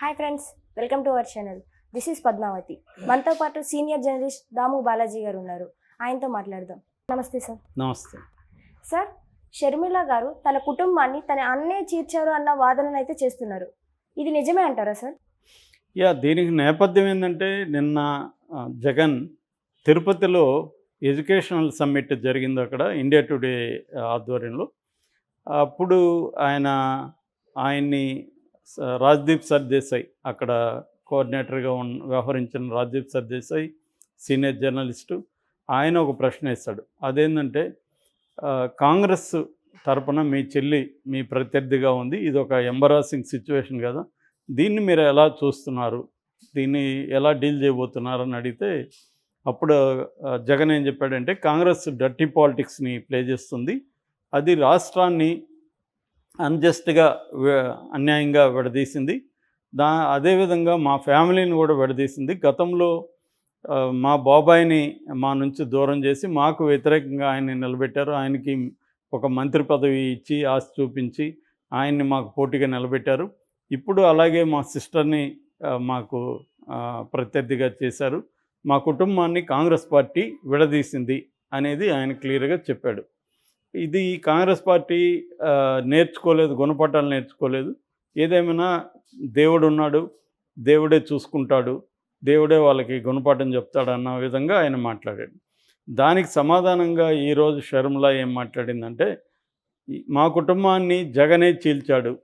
Hi friends welcome to our channel. This is Padmavathi. మనతో పాటు senior journalist దాము బాలాజీ గారు ఉన్నారు. ఆయనతో మాట్లాడదాం. నమస్తే సార్. నమస్తే. సార్ షర్మిల గారు తన కుటుంబాన్ని తన అన్నే చీర్చారు అన్న వాదనను అయితే చేస్తున్నారు. ఇది నిజమే అంటారా సార్? యా దీనికి నేపథ్యం ఏంటంటే నిన్న జగన్ తిరుపతిలో ఎడ్యుకేషనల్ సమ్మిట్ జరిగింది అక్కడ ఇండియా టుడే ఆధ్వర్యంలో. అప్పుడు ఆయన ఆయన్ని రాజ్దీప్ సర్దేశాయ్ అక్కడ కోఆర్డినేటర్గా ఉన్న వ్యవహరించిన రాజ్దీప్ సర్దేశాయ్ సీనియర్ జర్నలిస్టు ఆయన ఒక ప్రశ్న వేస్తాడు. అదేంటంటే కాంగ్రెస్ తరపున మీ చెల్లి మీ ప్రత్యర్థిగా ఉంది ఇది ఒక ఎంబరాసింగ్ సిచ్యువేషన్ కదా దీన్ని మీరు ఎలా చూస్తున్నారు? దీన్ని ఎలా డీల్ చేయబోతున్నారు అని అడిగితే అప్పుడు జగన్ ఏం చెప్పాడంటే కాంగ్రెస్ డర్టీ పాలిటిక్స్ని ప్లే చేస్తుంది అది రాష్ట్రాన్ని అన్జస్ట్గా అన్యాయంగా విడదీసింది. దా అదేవిధంగా మా ఫ్యామిలీని కూడా విడదీసింది. గతంలో మా బాబాయిని మా నుంచి దూరం చేసి మాకు వ్యతిరేకంగా ఆయన్ని నిలబెట్టారు. ఆయనకి ఒక మంత్రి పదవి ఇచ్చి ఆశ చూపించి ఆయన్ని మాకు పోటీగా నిలబెట్టారు. ఇప్పుడు అలాగే మా సిస్టర్ని మాకు ప్రత్యర్థిగా చేశారు. మా కుటుంబాన్ని కాంగ్రెస్ పార్టీ విడదీసింది అనేది ఆయన క్లియర్గా చెప్పాడు. ఇది కాంగ్రెస్ పార్టీ నేర్చుకోలేదు గుణపాఠాలు నేర్చుకోలేదు. ఏదేమైనా దేవుడు ఉన్నాడు దేవుడే చూసుకుంటాడు దేవుడే వాళ్ళకి గుణపాఠం చెప్తాడు అన్న విధంగా ఆయన మాట్లాడాడు. దానికి సమాధానంగా ఈరోజు షర్మిల ఏం మాట్లాడిందంటే మా కుటుంబాన్ని జగనే చీల్చాడు.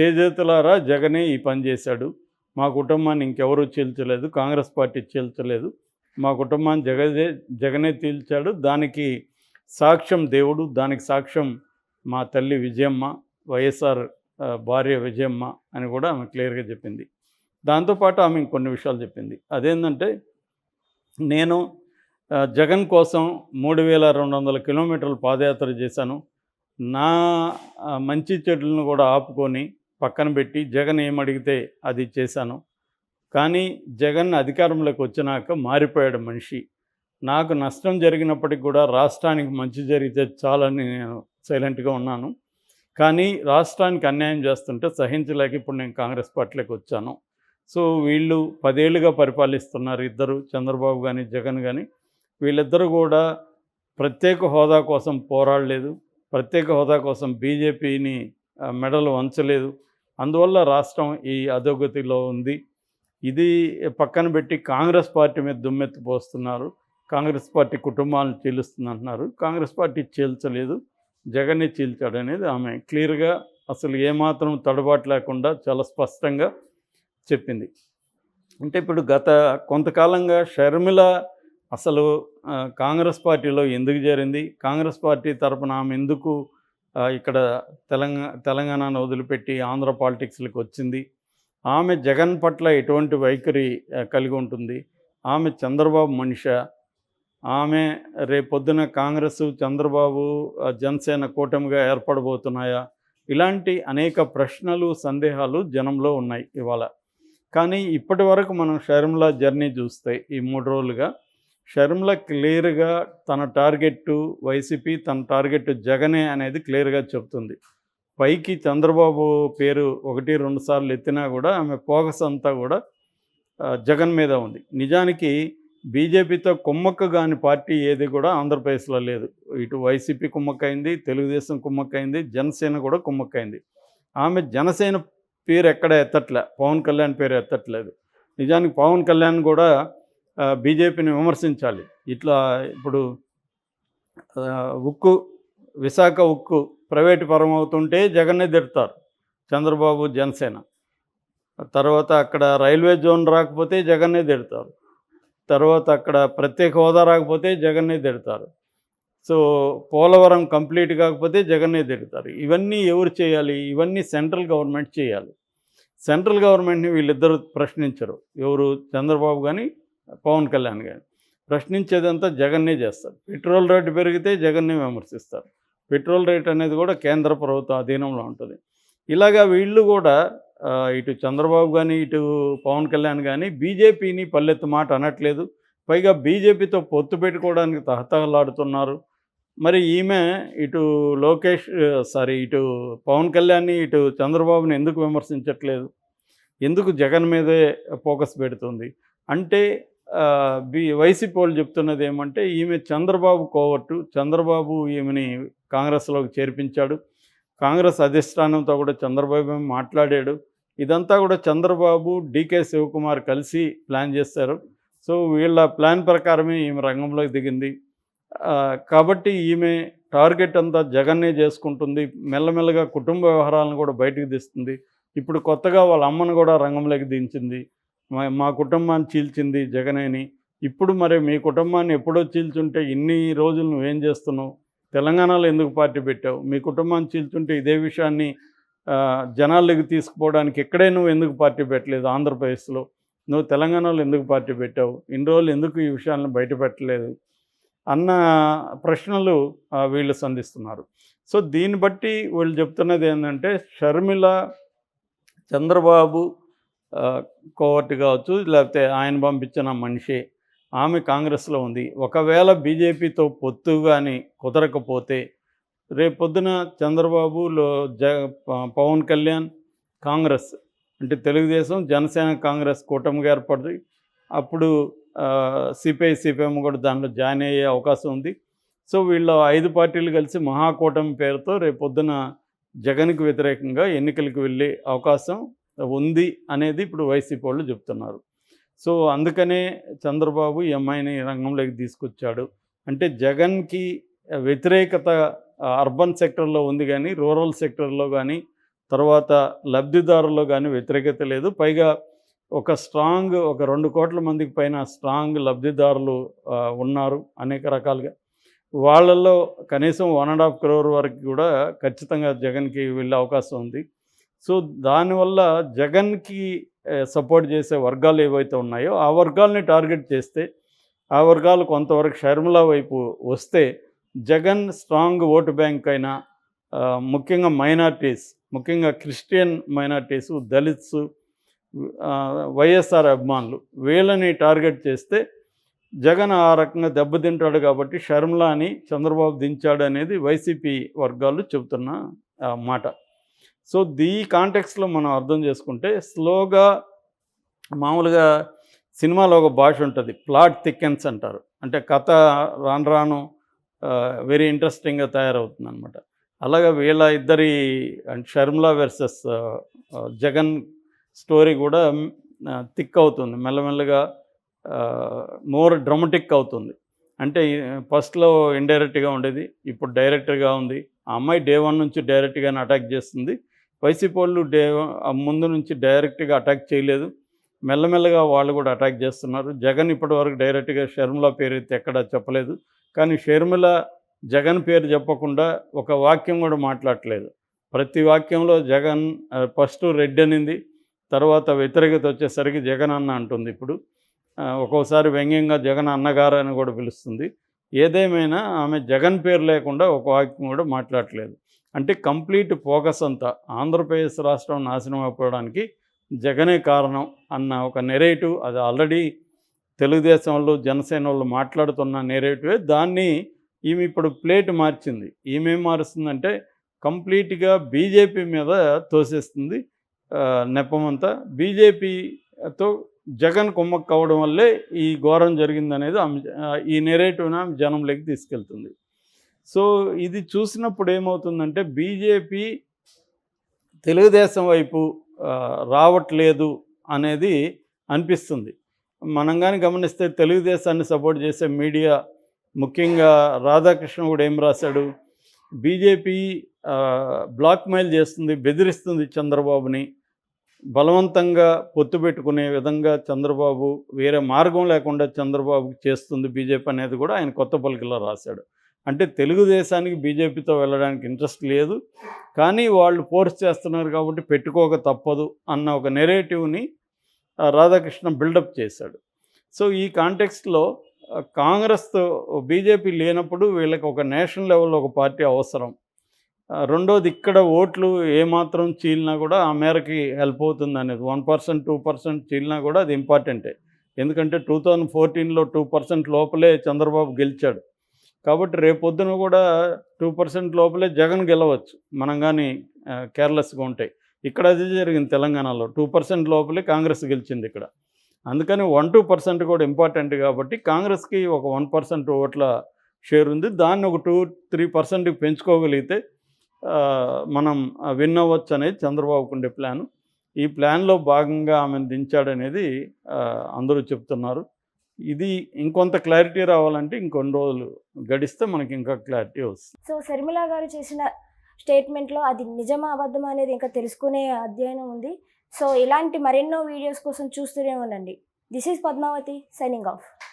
చేజేతులారా జగనే ఈ పని చేశాడు. మా కుటుంబాన్ని ఇంకెవరూ చీల్చలేదు కాంగ్రెస్ పార్టీ చీల్చలేదు. మా కుటుంబాన్ని జగదే జగనే చీల్చాడు. దానికి సాక్ష్యం దేవుడు దానికి సాక్ష్యం మా తల్లి విజయమ్మ వైఎస్ఆర్ భార్య విజయమ్మ అని కూడా ఆమె క్లియర్గా చెప్పింది. దాంతోపాటు ఆమె ఇంకొన్ని విషయాలు చెప్పింది. అదేంటంటే నేను జగన్ కోసం మూడు వేల రెండు వందల కిలోమీటర్లు పాదయాత్ర చేశాను. నా మంచి చెడులను కూడా ఆపుకొని పక్కన పెట్టి జగన్ ఏమడిగితే అది చేశాను. కానీ జగన్ అధికారంలోకి వచ్చినాక మారిపోయాడు మనిషి. నాకు నష్టం జరిగినప్పటికి కూడా రాష్ట్రానికి మంచి జరిగితే చాలని నేను సైలెంట్గా ఉన్నాను. కానీ రాష్ట్రానికి అన్యాయం చేస్తుంటే సహించలేక ఇప్పుడు నేను కాంగ్రెస్ పార్టీలోకి వచ్చాను. సో వీళ్ళు పదేళ్ళుగా పరిపాలిస్తున్నారు ఇద్దరు చంద్రబాబు కానీ జగన్ కానీ వీళ్ళిద్దరూ కూడా ప్రత్యేక హోదా కోసం పోరాడలేదు. ప్రత్యేక హోదా కోసం బీజేపీని మెడలు వంచలేదు. అందువల్ల రాష్ట్రం ఈ అధోగతిలో ఉంది. ఇది పక్కన పెట్టి కాంగ్రెస్ పార్టీ మీద దుమ్మెత్తి పోస్తున్నారు. కాంగ్రెస్ పార్టీ కుటుంబాలను చీలుస్తుంది అంటున్నారు. కాంగ్రెస్ పార్టీ చీల్చలేదు. జగన్నే చీల్చాడు అనేది ఆమె క్లియర్గా అసలు ఏమాత్రం తడబాటు లేకుండా చాలా స్పష్టంగా చెప్పింది. అంటే ఇప్పుడు గత కొంతకాలంగా షర్మిల అసలు కాంగ్రెస్ పార్టీలో ఎందుకు చేరింది? కాంగ్రెస్ పార్టీ తరపున ఆమె ఎందుకు ఇక్కడ తెలంగాణ తెలంగాణను వదిలిపెట్టి ఆంధ్ర పాలిటిక్స్లకు వచ్చింది? ఆమె జగన్ పట్ల ఎటువంటి వైఖరి కలిగి ఉంటుంది? ఆమె చంద్రబాబు మనిష? ఆమె రేపొద్దున కాంగ్రెస్ చంద్రబాబు జనసేన కూటమిగా ఏర్పడబోతున్నాయా? ఇలాంటి అనేక ప్రశ్నలు సందేహాలు జనంలో ఉన్నాయి ఇవాళ. కానీ ఇప్పటి వరకు మనం షర్మిల జర్నీ చూస్తే ఈ మూడు రోజులుగా షర్మిల క్లియర్గా తన టార్గెట్ వైసీపీ తన టార్గెట్ జగనే అనేది క్లియర్గా చెప్తుంది పైకి చంద్రబాబు పేరు ఒకటి రెండు సార్లు ఎత్తినా కూడా ఆమె ఫోకస్ అంతా కూడా జగన్ మీద ఉంది. నిజానికి బీజేపీతో కుమ్మక్క కాని పార్టీ ఏది కూడా ఆంధ్రప్రదేశ్లో లేదు. ఇటు వైసీపీ కుమ్మక్కైంది తెలుగుదేశం కుమ్మక్కైంది జనసేన కూడా కుమ్మక్కైంది. ఆమె జనసేన పేరు ఎక్కడ ఎత్తట్లే పవన్ కళ్యాణ్ పేరు ఎత్తట్లేదు. నిజానికి పవన్ కళ్యాణ్ కూడా బీజేపీని విమర్శించాలి. ఇట్లా ఇప్పుడు ఉక్కు విశాఖ ఉక్కు ప్రైవేటు పరం అవుతుంటే జగన్నే తిడతారు చంద్రబాబు జనసేన. తర్వాత అక్కడ రైల్వే జోన్ రాకపోతే జగన్నే తిడతారు. తర్వాత అక్కడ ప్రత్యేక హోదా రాకపోతే జగన్నే తిడతారు. సో పోలవరం కంప్లీట్ కాకపోతే జగన్నే తిడతారు. ఇవన్నీ ఎవరు చేయాలి? ఇవన్నీ సెంట్రల్ గవర్నమెంట్ చేయాలి. సెంట్రల్ గవర్నమెంట్ని వీళ్ళిద్దరు ప్రశ్నించరు. ఎవరు? చంద్రబాబు కానీ పవన్ కళ్యాణ్ కానీ ప్రశ్నించేదంతా జగన్నే చేస్తారు. పెట్రోల్ రేటు పెరిగితే జగన్నే విమర్శిస్తారు. పెట్రోల్ రేట్ అనేది కూడా కేంద్ర ప్రభుత్వం అధీనంలో ఉంటుంది. ఇలాగా వీళ్ళు కూడా ఇటు చంద్రబాబు కానీ ఇటు పవన్ కళ్యాణ్ కానీ బీజేపీని పల్లెత్తు మాట అనట్లేదు. పైగా బీజేపీతో పొత్తు పెట్టుకోవడానికి తహతహలాడుతున్నారు. మరి ఈమె ఇటు లోకేష్ సారీ ఇటు పవన్ కళ్యాణ్ని ఇటు చంద్రబాబుని ఎందుకు విమర్శించట్లేదు? ఎందుకు జగన్ మీదే ఫోకస్ పెడుతుంది? అంటే బి వైసీపీ వాళ్ళు చెప్తున్నది ఏమంటే ఈమె చంద్రబాబు కోవట్టు చంద్రబాబు ఈమెని కాంగ్రెస్లోకి చేర్పించాడు. కాంగ్రెస్ అధిష్టానంతో కూడా చంద్రబాబు మాట్లాడాడు. ఇదంతా కూడా చంద్రబాబు డీకే శివకుమార్ కలిసి ప్లాన్ చేస్తారు సో వీళ్ళ ప్లాన్ ప్రకారమే ఈమె రంగంలోకి దిగింది. కాబట్టి ఈమె టార్గెట్ అంతా జగన్నే చేసుకుంటుంది. మెల్లమెల్లగా కుటుంబ వ్యవహారాలను కూడా బయటకు తీస్తుంది. ఇప్పుడు కొత్తగా వాళ్ళ అమ్మను కూడా రంగంలోకి దించింది. మా మా కుటుంబాన్ని చీల్చింది జగనేని. ఇప్పుడు మరి మీ కుటుంబాన్ని ఎప్పుడో చీల్చుంటే ఇన్ని రోజులు నువ్వేం చేస్తున్నావు? తెలంగాణలో ఎందుకు పార్టీ పెట్టావు? మీ కుటుంబాన్ని చీల్చుంటే ఇదే విషయాన్ని జనాల్లోకి తీసుకుపోవడానికి ఇక్కడే నువ్వు ఎందుకు పార్టీ పెట్టలేదు? ఆంధ్రప్రదేశ్లో నువ్వు తెలంగాణలో ఎందుకు పార్టీ పెట్టావు? ఇన్ని రోజులు ఎందుకు ఈ విషయాలను బయట పెట్టలేదు? అన్న ప్రశ్నలు వీళ్ళు సంధిస్తున్నారు. సో దీన్ని బట్టి వీళ్ళు చెప్తున్నది ఏంటంటే షర్మిల చంద్రబాబు కోవర్ట్ కావచ్చు లేకపోతే ఆయన పంపించిన మనిషి ఆమె కాంగ్రెస్లో ఉంది. ఒకవేళ బీజేపీతో పొత్తు కానీ కుదరకపోతే రేపొద్దున చంద్రబాబు లో జ పవన్ కళ్యాణ్ కాంగ్రెస్ అంటే తెలుగుదేశం జనసేన కాంగ్రెస్ కూటమిగా ఏర్పడి అప్పుడు సిపిఐ సిపిఎం కూడా దాంట్లో జాయిన్ అయ్యే అవకాశం ఉంది. సో వీళ్ళ ఐదు పార్టీలు కలిసి మహాకూటమి పేరుతో రేపొద్దున జగన్కి వ్యతిరేకంగా ఎన్నికలకు వెళ్ళే అవకాశం ఉంది అనేది ఇప్పుడు వైసీపీ వాళ్ళు చెప్తున్నారు. సో అందుకనే చంద్రబాబు ఈ అమ్మాయిని రంగంలోకి తీసుకొచ్చాడు. అంటే జగన్కి వ్యతిరేకత అర్బన్ సెక్టర్లో ఉంది కానీ రూరల్ సెక్టర్లో కానీ తర్వాత లబ్ధిదారుల్లో కానీ వ్యతిరేకత లేదు. పైగా ఒక స్ట్రాంగ్ ఒక రెండు కోట్ల మందికి పైన స్ట్రాంగ్ లబ్ధిదారులు ఉన్నారు అనేక రకాలుగా. వాళ్ళల్లో కనీసం వన్ అండ్ హాఫ్ క్రోర్ వరకు కూడా ఖచ్చితంగా జగన్కి వెళ్ళే అవకాశం ఉంది. సో దానివల్ల జగన్కి సపోర్ట్ చేసే వర్గాలు ఏవైతే ఉన్నాయో ఆ వర్గాల్ని టార్గెట్ చేస్తే ఆ వర్గాలు కొంతవరకు షర్మిల వైపు వస్తే జగన్ స్ట్రాంగ్ ఓటు బ్యాంక్ అయినా ముఖ్యంగా మైనార్టీస్ ముఖ్యంగా క్రిస్టియన్ మైనార్టీస్ దళిత్స్ వైఎస్ఆర్ అభిమానులు వీళ్ళని టార్గెట్ చేస్తే జగన్ ఆ రకంగా దెబ్బతింటాడు కాబట్టి షర్మిలాని చంద్రబాబు దించాడు అనేది వైసీపీ వర్గాలు చెబుతున్న మాట. సో దీ కాంటెక్స్లో మనం అర్థం చేసుకుంటే స్లోగా మామూలుగా సినిమాలో ఒక భాష ఉంటుంది ప్లాట్ థిక్కెన్స్ అంటారు. అంటే కథ రాను రాను వెరీ ఇంట్రెస్టింగ్గా తయారవుతుంది అనమాట అలాగే వీళ్ళ ఇద్దరి and Sharmila versus Jagan story కూడా థిక్ అవుతుంది. మెల్లమెల్లగా మోర్ డ్రమటిక్ అవుతుంది. అంటే ఫస్ట్లో ఇండైరెక్ట్గా ఉండేది ఇప్పుడు డైరెక్ట్గా ఉంది. ఆ అమ్మాయి డే వన్ నుంచి డైరెక్ట్గానే అటాక్ చేస్తుంది. వైసీపీ వాళ్ళు డే ముందు నుంచి డైరెక్ట్గా అటాక్ చేయలేదు. మెల్లమెల్లగా వాళ్ళు కూడా అటాక్ చేస్తున్నారు. జగన్ ఇప్పటివరకు డైరెక్ట్గా షర్మిల పేరు అయితే ఎక్కడ చెప్పలేదు. కానీ షర్మిల జగన్ పేరు చెప్పకుండా ఒక వాక్యం కూడా మాట్లాడట్లేదు ప్రతి వాక్యంలో జగన్ ఫస్ట్ రెడ్ అనింది తర్వాత వ్యతిరేకత వచ్చేసరికి జగన్ అన్న అంటుంది ఇప్పుడు. ఒక్కోసారి వ్యంగ్యంగా జగన్ అన్నగారు అని కూడా పిలుస్తుంది. ఏదేమైనా ఆమె జగన్ పేరు లేకుండా ఒక వాక్యం కూడా మాట్లాడలేదు. అంటే కంప్లీట్ ఫోకస్ అంతా ఆంధ్రప్రదేశ్ రాష్ట్రం నాశనం అయిపోవడానికి జగనే కారణం అన్న ఒక నెరేటివ్ అది ఆల్రెడీ తెలుగుదేశం వాళ్ళు జనసేన వాళ్ళు మాట్లాడుతున్న నెరేటివే దాన్ని ఈమె ఇప్పుడు ప్లేట్ మార్చింది. ఈమెం మారుస్తుందంటే కంప్లీట్గా బీజేపీ మీద తోసేస్తుంది. నెపమంతా బీజేపీతో జగన్ కుమ్మక్క కావడం వల్లే ఈ ఘోరం జరిగిందనేది ఆమె ఈ నెరేటివ్ని ఆమె జనంలోకి తీసుకెళ్తుంది. సో ఇది చూసినప్పుడు ఏమవుతుందంటే బీజేపీ తెలుగుదేశం వైపు రావట్లేదు అనేది అనిపిస్తుంది. మనం కానీ గమనిస్తే తెలుగుదేశాన్ని సపోర్ట్ చేసే మీడియా ముఖ్యంగా రాధాకృష్ణ కూడా ఏం రాశాడు? బీజేపీ బ్లాక్మెయిల్ చేస్తుంది బెదిరిస్తుంది చంద్రబాబుని. బలవంతంగా పొత్తు పెట్టుకునే విధంగా చంద్రబాబు వేరే మార్గం లేకుండా చంద్రబాబుకి చేస్తుంది బీజేపీ అనేది కూడా ఆయన కొత్త పలుకులో రాశాడు. అంటే తెలుగుదేశానికి బీజేపీతో వెళ్ళడానికి ఇంట్రెస్ట్ లేదు కానీ వాళ్ళు ఫోర్స్ చేస్తున్నారు కాబట్టి పెట్టుకోక తప్పదు అన్న ఒక నెరేటివ్ని రాధాకృష్ణ బిల్డప్ చేశాడు. సో ఈ కాంటెక్స్ట్లో కాంగ్రెస్తో బీజేపీ లేనప్పుడు వీళ్ళకి ఒక నేషనల్ లెవెల్లో ఒక పార్టీ అవసరం. రెండోది ఇక్కడ ఓట్లు ఏమాత్రం చీలినా కూడా ఆ మేరకి హెల్ప్ అవుతుంది అనేది. వన్ పర్సెంట్ టూ పర్సెంట్ చీలినా కూడా అది ఇంపార్టెంటే. ఎందుకంటే టూ థౌజండ్ ఫోర్టీన్లో టూ పర్సెంట్ లోపలే చంద్రబాబు గెలిచాడు. కాబట్టి రేపొద్దున కూడా టూ పర్సెంట్ లోపలే జగన్ గెలవచ్చు. మనం కానీ కేర్లెస్గా ఉంటాయి ఇక్కడ అది జరిగింది తెలంగాణలో. టూ పర్సెంట్ లోపలే కాంగ్రెస్ గెలిచింది ఇక్కడ. అందుకని వన్ టూ పర్సెంట్ కూడా ఇంపార్టెంట్ కాబట్టి కాంగ్రెస్కి ఒక వన్ పర్సెంట్ ఓట్ల షేర్ ఉంది. దాన్ని ఒక టూ త్రీ పర్సెంట్కి పెంచుకోగలిగితే మనం విన్ అవ్వచ్చు అనేది చంద్రబాబుకు ఉండే ప్లాన్. ఈ ప్లాన్లో భాగంగా ఆమెను దించాడనేది అందరూ చెప్తున్నారు. ఇది ఇంకొంత క్లారిటీ రావాలంటే ఇంకొన్ని రోజులు గడిస్తే మనకి ఇంకా క్లారిటీ వస్తుంది. సో శర్మిల గారు చేసిన స్టేట్మెంట్లో అది నిజమా అబద్ధమా అనేది ఇంకా తెలుసుకునే అధ్యయనం ఉంది. సో ఇలాంటి మరెన్నో వీడియోస్ కోసం చూస్తూనే ఉండండి. This is Padmavathi signing off